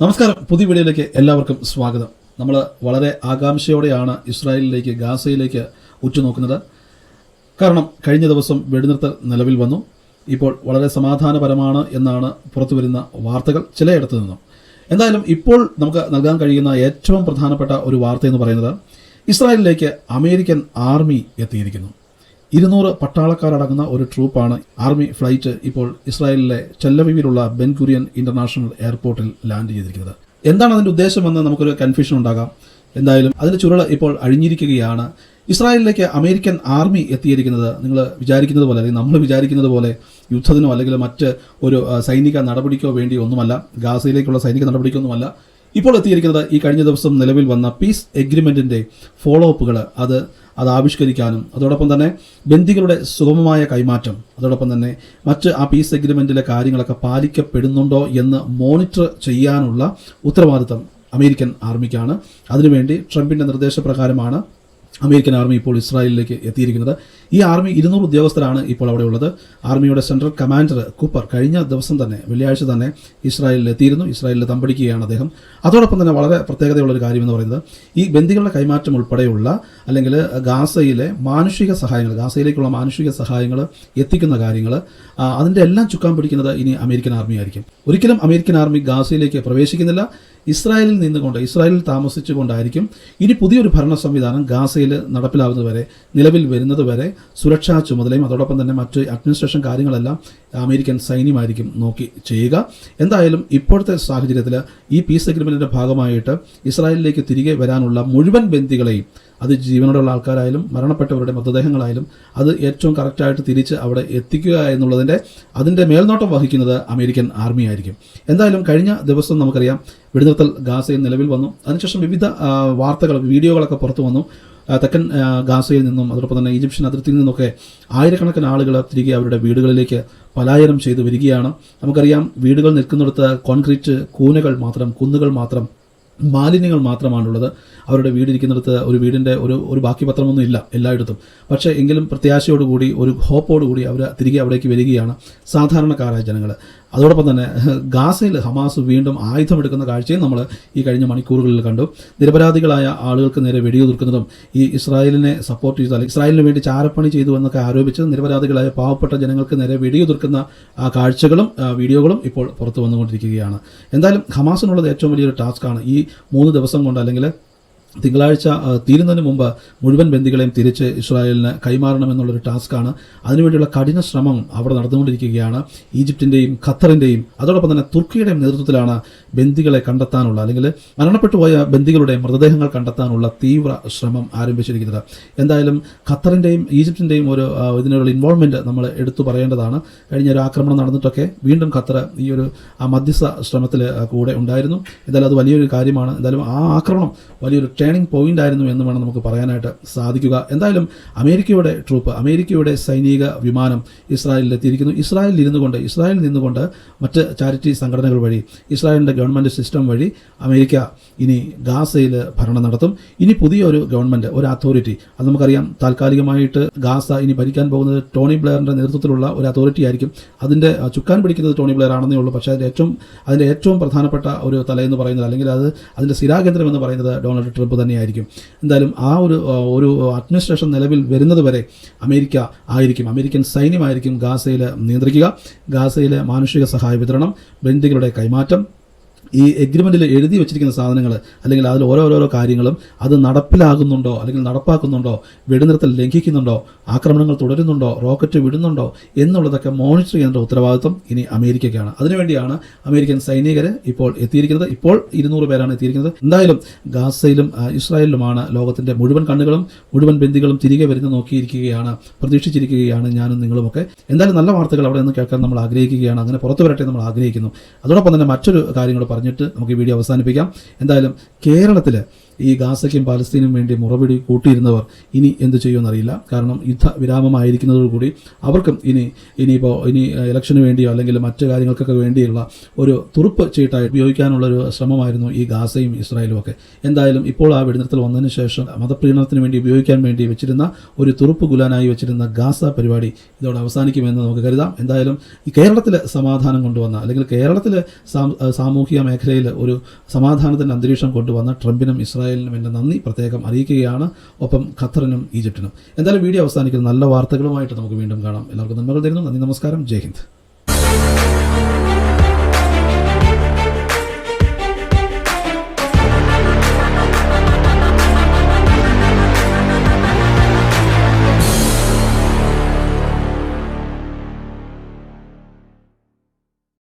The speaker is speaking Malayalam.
നമസ്കാരം. പുതിയ വീഡിയോയിലേക്ക് എല്ലാവർക്കും സ്വാഗതം. നമ്മൾ വളരെ ആകാംക്ഷയോടെയാണ് ഇസ്രായേലിലേക്ക് ഗാസയിലേക്ക് ഉറ്റുനോക്കുന്നത്. കാരണം കഴിഞ്ഞ ദിവസം വെടിനിർത്തൽ നിലവിൽ വന്നു. ഇപ്പോൾ വളരെ സമാധാനപരമാണ് എന്നാണ് പുറത്തു വരുന്ന വാർത്തകൾ ചിലയിടത്തു നിന്നും. എന്തായാലും ഇപ്പോൾ നമുക്ക് നൽകാൻ കഴിയുന്ന ഏറ്റവും പ്രധാനപ്പെട്ട ഒരു വാർത്ത എന്ന് പറയുന്നത് ഇസ്രായേലിലേക്ക് അമേരിക്കൻ ആർമി എത്തിയിരിക്കുന്നു. ഇരുന്നൂറ് പട്ടാളക്കാരടങ്ങുന്ന ഒരു ട്രൂപ്പാണ് ആർമി ഫ്ലൈറ്റ് ഇപ്പോൾ ഇസ്രായേലിലെ ചെല്ലവിവിലുള്ള ബെൻ കുര്യൻ ഇന്റർനാഷണൽ എയർപോർട്ടിൽ ലാൻഡ് ചെയ്തിരിക്കുന്നത്. എന്താണ് അതിന്റെ ഉദ്ദേശമെന്ന് നമുക്കൊരു കൺഫ്യൂഷൻ ഉണ്ടാകാം. എന്തായാലും അതിന്റെ ചുരുൾ ഇപ്പോൾ അഴിഞ്ഞിരിക്കുകയാണ്. ഇസ്രായേലിലേക്ക് അമേരിക്കൻ ആർമി എത്തിയിരിക്കുന്നത് നിങ്ങൾ വിചാരിക്കുന്നത് പോലെ അല്ലെങ്കിൽ നമ്മൾ വിചാരിക്കുന്നത് പോലെ യുദ്ധത്തിനോ അല്ലെങ്കിൽ മറ്റ് ഒരു സൈനിക നടപടിക്കോ വേണ്ടി ഒന്നുമല്ല. ഗാസയിലേക്കുള്ള സൈനിക നടപടിക്കൊന്നുമല്ല. ഇപ്പോൾ എത്തിയിരിക്കുന്നത് ഈ കഴിഞ്ഞ ദിവസം നിലവിൽ വന്ന പീസ് എഗ്രിമെന്റിന്റെ ഫോളോ അപ്പുകൾ അത് അത് ആവിഷ്കരിക്കാനും അതോടൊപ്പം തന്നെ ബന്ദികളുടെ സുഗമമായ കൈമാറ്റം അതോടൊപ്പം തന്നെ മറ്റ് ആ പീസ് എഗ്രിമെന്റിലെ കാര്യങ്ങളൊക്കെ പാലിക്കപ്പെടുന്നുണ്ടോ എന്ന് മോണിറ്റർ ചെയ്യാനുള്ള ഉത്തരവാദിത്തം അമേരിക്കൻ ആർമിക്കാണ് അതിനുവേണ്ടി ട്രംപിന്റെ നിർദ്ദേശപ്രകാരമാണ് അമേരിക്കൻ ആർമി ഇപ്പോൾ ഇസ്രായേലിലേക്ക് എത്തിയിരിക്കുന്നത്. ഈ ആർമി ഇരുന്നൂറ് ഉദ്യോഗസ്ഥരാണ് ഇപ്പോൾ അവിടെ ഉള്ളത്. ആർമിയുടെ സെൻട്രൽ കമാൻഡർ കൂപ്പർ കഴിഞ്ഞ ദിവസം തന്നെ വെള്ളിയാഴ്ച തന്നെ ഇസ്രായേലിൽ എത്തിയിരുന്നു. ഇസ്രായേലിൽ തമ്പടിക്കുകയാണ് അദ്ദേഹം. അതോടൊപ്പം തന്നെ വളരെ പ്രത്യേകതയുള്ള ഒരു കാര്യം എന്ന് പറയുന്നത് ഈ ബന്ദികളുടെ കൈമാറ്റം ഉൾപ്പെടെയുള്ള അല്ലെങ്കിൽ ഗാസയിലെ മാനുഷിക സഹായങ്ങൾ ഗാസയിലേക്കുള്ള മാനുഷിക സഹായങ്ങൾ എത്തിക്കുന്ന കാര്യങ്ങൾ അതിന്റെ എല്ലാം ചുക്കാൻ പിടിക്കുന്നത് ഇനി അമേരിക്കൻ ആർമി ആയിരിക്കും. ഒരിക്കലും അമേരിക്കൻ ആർമി ഗാസയിലേക്ക് പ്രവേശിക്കുന്നില്ല. ഇസ്രായേലിൽ നിന്നുകൊണ്ട് ഇസ്രായേലിൽ താമസിച്ചുകൊണ്ടായിരിക്കും ഇനി പുതിയൊരു ഭരണ സംവിധാനം ഗാസയിൽ നടപ്പിലാവുന്നതുവരെ നിലവിൽ വരുന്നതുവരെ സുരക്ഷാ ചുമതലയും അതോടൊപ്പം തന്നെ മറ്റ് അഡ്മിനിസ്ട്രേഷൻ കാര്യങ്ങളെല്ലാം അമേരിക്കൻ സൈന്യമായിരിക്കും നോക്കി ചെയ്യുക. എന്തായാലും ഇപ്പോഴത്തെ സാഹചര്യത്തിൽ ഈ പീസ് അഗ്രിമെന്റിന്റെ ഭാഗമായിട്ട് ഇസ്രായേലിലേക്ക് തിരികെ വരാനുള്ള മുഴുവൻ ബന്ധികളെയും അത് ജീവനോടുള്ള ആൾക്കാരായാലും മരണപ്പെട്ടവരുടെ മൃതദേഹങ്ങളായാലും അത് ഏറ്റവും കറക്റ്റായിട്ട് തിരിച്ച് അവിടെ എത്തിക്കുക എന്നുള്ളതിന്റെ അതിന്റെ മേൽനോട്ടം വഹിക്കുന്നത് അമേരിക്കൻ ആർമി ആയിരിക്കും. എന്തായാലും കഴിഞ്ഞ ദിവസം നമുക്കറിയാം വെടിനിർത്തൽ ഗാസയിൽ നിലവിൽ വന്നു. അതിനുശേഷം വിവിധ വാർത്തകൾ വീഡിയോകളൊക്കെ പുറത്തു വന്നു. തെക്കൻ ഗാസയിൽ നിന്നും അതോടൊപ്പം തന്നെ ഈജിപ്ഷ്യൻ അതിർത്തിയിൽ നിന്നൊക്കെ ആയിരക്കണക്കിന് ആളുകൾ തിരികെ അവരുടെ വീടുകളിലേക്ക് പലായനം ചെയ്തു വരികയാണ്. നമുക്കറിയാം വീടുകൾ നിൽക്കുന്നിടത്ത് കോൺക്രീറ്റ് കൂനകൾ മാത്രം കുന്നുകൾ മാത്രം മാലിന്യങ്ങൾ മാത്രമാണുള്ളത്. അവരുടെ വീടിരിക്കുന്നിടത്ത് ഒരു വീടിന്റെ ഒരു ഒരു ബാക്കി പത്രമൊന്നും ഇല്ല എല്ലായിടത്തും. പക്ഷേ എങ്കിലും പ്രത്യാശയോടുകൂടി ഒരു ഹോപ്പോടുകൂടി അവർ തിരികെ അവിടേക്ക് വരികയാണ് സാധാരണക്കാരായ ജനങ്ങൾ അതോടൊപ്പം തന്നെ ഗാസയിൽ ഹമാസ് വീണ്ടും ആയുധമെടുക്കുന്ന കാഴ്ചയും നമ്മൾ ഈ കഴിഞ്ഞ മണിക്കൂറുകളിൽ കണ്ടു. നിരപരാധികളായ ആളുകൾക്ക് നേരെ വെടിയുതിർക്കുന്നതും ഈ ഇസ്രായേലിനെ സപ്പോർട്ട് ചെയ്ത ഇസ്രായേലിന് വേണ്ടി ചാരപ്പണി ചെയ്തു എന്നൊക്കെ ആരോപിച്ച് നിരപരാധികളായ പാവപ്പെട്ട ജനങ്ങൾക്ക് നേരെ വെടിയുതിർക്കുന്ന ആ കാഴ്ചകളും വീഡിയോകളും ഇപ്പോൾ പുറത്തു വന്നുകൊണ്ടിരിക്കുകയാണ്. എന്തായാലും ഹമാസിനുള്ളത് ഏറ്റവും വലിയൊരു ടാസ്ക് ആണ്. ഈ മൂന്ന് ദിവസം കൊണ്ട് അല്ലെങ്കിൽ തിങ്കളാഴ്ച തീരുന്നതിന് മുമ്പ് മുഴുവൻ ബന്ദികളെയും തിരിച്ച് ഇസ്രായേലിന് കൈമാറണമെന്നുള്ളൊരു ടാസ്ക്കാണ്. അതിനുവേണ്ടിയുള്ള കഠിന ശ്രമം അവിടെ നടന്നുകൊണ്ടിരിക്കുകയാണ്. ഈജിപ്തിന്റെയും ഖത്തറിന്റെയും അതോടൊപ്പം തന്നെ തുർക്കിയുടെയും നേതൃത്വത്തിലാണ് ബന്ദികളെ കണ്ടെത്താനുള്ള അല്ലെങ്കിൽ മരണപ്പെട്ടു പോയ ബന്ദികളുടെ മൃതദേഹങ്ങൾ കണ്ടെത്താനുള്ള തീവ്ര ശ്രമം ആരംഭിച്ചിരിക്കുന്നത്. എന്തായാലും ഖത്തറിന്റെയും ഈജിപ്തിന്റെയും ഒരു ഇതിനുള്ള ഇൻവോൾവ്മെന്റ് നമ്മൾ എടുത്തു പറയേണ്ടതാണ്. കഴിഞ്ഞ ഒരു ആക്രമണം നടന്നിട്ടൊക്കെ വീണ്ടും ഖത്തർ ഈ ഒരു ആ മധ്യസ്ഥ ശ്രമത്തിൽ കൂടെ ഉണ്ടായിരുന്നു. എന്തായാലും അത് വലിയൊരു കാര്യമാണ്. എന്തായാലും ആ ആക്രമണം വലിയൊരു ടേണിംഗ് പോയിന്റ് ആയിരുന്നു എന്ന് വേണം നമുക്ക് പറയാനായിട്ട് സാധിക്കുക. എന്തായാലും അമേരിക്കയുടെ ട്രൂപ്പ് അമേരിക്കയുടെ സൈനിക വിമാനം ഇസ്രായേലിൽ എത്തിയിരിക്കുന്നു. ഇസ്രായേലിൽ ഇരുന്നു കൊണ്ട് ഇസ്രായേലിൽ നിന്നുകൊണ്ട് മറ്റ് ചാരിറ്റി സംഘടനകൾ വഴി ഇസ്രായേലിന്റെ ഗവൺമെന്റ് സിസ്റ്റം വഴി അമേരിക്ക ഇനി ഗാസയിൽ ഭരണം നടത്തും. ഇനി പുതിയൊരു ഗവൺമെന്റ് ഒരു അതോറിറ്റി അത് നമുക്കറിയാം താൽക്കാലികമായിട്ട് ഗാസ ഇനി ഭരിക്കാൻ പോകുന്നത് ടോണി ബ്ലെയറിന്റെ നേതൃത്വത്തിലുള്ള ഒരു അതോറിറ്റി ആയിരിക്കും. അതിന്റെ ചുക്കാൻ പിടിക്കുന്നത് ടോണി ബ്ലെയർ ആണെന്നേ ഉള്ളൂ. പക്ഷേ അതിന്റെ ഏറ്റവും അതിന്റെ ഏറ്റവും പ്രധാനപ്പെട്ട ഒരു തലയെന്ന് പറയുന്നത് അല്ലെങ്കിൽ അത് അതിന്റെ സ്ഥിരാകേന്ദ്രം എന്ന് പറയുന്നത് ഡൊണാൾഡ് ട്രംപ് തന്നെയായിരിക്കും. എന്തായാലും ആ ഒരു ഒരു അഡ്മിനിസ്ട്രേഷൻ നിലവിൽ വരുന്നത് വരെ അമേരിക്ക ആയിരിക്കും. അമേരിക്കൻ സൈന്യമായിരിക്കും ഗാസയിൽ നിയന്ത്രിക്കുക. ഗാസയിലെ മാനുഷിക സഹായ വിതരണം ബന്ദികളുടെ കൈമാറ്റം ഈ എഗ്രിമെന്റിൽ എഴുതി വെച്ചിരിക്കുന്ന സാധനങ്ങൾ അല്ലെങ്കിൽ അതിൽ ഓരോരോരോ കാര്യങ്ങളും അത് നടപ്പിലാകുന്നുണ്ടോ അല്ലെങ്കിൽ നടപ്പാക്കുന്നുണ്ടോ വെടിനിർത്തൽ ലംഘിക്കുന്നുണ്ടോ ആക്രമണങ്ങൾ തുടരുന്നുണ്ടോ റോക്കറ്റ് വിടുന്നുണ്ടോ എന്നുള്ളതൊക്കെ മോണിറ്റർ ചെയ്യേണ്ട ഉത്തരവാദിത്വം ഇനി അമേരിക്കയ്ക്കാണ്. അതിനുവേണ്ടിയാണ് അമേരിക്കൻ സൈനികർ ഇപ്പോൾ എത്തിയിരിക്കുന്നത്. ഇപ്പോൾ ഇരുന്നൂറ് പേരാണ് എത്തിയിരിക്കുന്നത്. എന്തായാലും ഗാസയിലും ഇസ്രായേലിലുമാണ് ലോകത്തിന്റെ മുഴുവൻ കണ്ണുകളും മുഴുവൻ ബന്ധികളും തിരികെ വരുന്ന നോക്കിയിരിക്കുകയാണ് പ്രതീക്ഷിച്ചിരിക്കുകയാണ് ഞാനും നിങ്ങളുമൊക്കെ. എന്തായാലും നല്ല വാർത്തകൾ അവിടെ നിന്ന് കേൾക്കാൻ നമ്മൾ ആഗ്രഹിക്കുകയാണ്. അങ്ങനെ പുറത്തു വരട്ടെ നമ്മൾ ആഗ്രഹിക്കുന്നു. അതോടൊപ്പം തന്നെ മറ്റൊരു കാര്യം കൂടെ പറഞ്ഞിട്ട് നമുക്ക് ഈ വീഡിയോ അവസാനിപ്പിക്കാം. എന്തായാലും കേരളത്തിൽ ഈ ഗാസയ്ക്കും പാലസ്തീനും വേണ്ടി മുറവിടി കൂട്ടിയിരുന്നവർ ഇനി എന്ത് ചെയ്യുമെന്നറിയില്ല. കാരണം യുദ്ധ വിരാമമായിരിക്കുന്നതോടുകൂടി അവർക്കും ഇനി ഇനിയിപ്പോൾ ഇനി ഇലക്ഷന് വേണ്ടിയോ അല്ലെങ്കിൽ മറ്റു കാര്യങ്ങൾക്കൊക്കെ വേണ്ടിയുള്ള ഒരു തുറുപ്പ് ചീട്ടായി ഉപയോഗിക്കാനുള്ള ഒരു ശ്രമമായിരുന്നു ഈ ഗാസയും ഇസ്രായേലും ഒക്കെ. എന്തായാലും ഇപ്പോൾ ആ വെടിനിർത്തൽ വന്നതിന് ശേഷം മതപ്രീണനത്തിന് വേണ്ടി ഉപയോഗിക്കാൻ വേണ്ടി വെച്ചിരുന്ന ഒരു തുറുപ്പ് ഗുലാനായി വെച്ചിരുന്ന ഗാസ പരിപാടി ഇതോടെ അവസാനിക്കുമെന്ന് നമുക്ക് കരുതാം. എന്തായാലും ഈ സമാധാനം കൊണ്ടുവന്ന അല്ലെങ്കിൽ കേരളത്തിലെ സാമൂഹിക മേഖലയിൽ ഒരു സമാധാനത്തിന്റെ അന്തരീക്ഷം കൊണ്ടുവന്ന ട്രംപിനും ഇസ്രായേലിനും എന്റെ നന്ദി പ്രത്യേകം അറിയിക്കുകയാണ്. ഒപ്പം ഖത്തറിനും ഈജിപ്തിനും. എന്തായാലും വീഡിയോ അവസാനിക്കുന്ന നല്ല വാർത്തകളുമായിട്ട് നമുക്ക് വീണ്ടും കാണാം. എല്ലാവർക്കും നന്മകൾ തരുന്നു. നന്ദി നമസ്കാരം. ജയ് ഹിന്ദ്.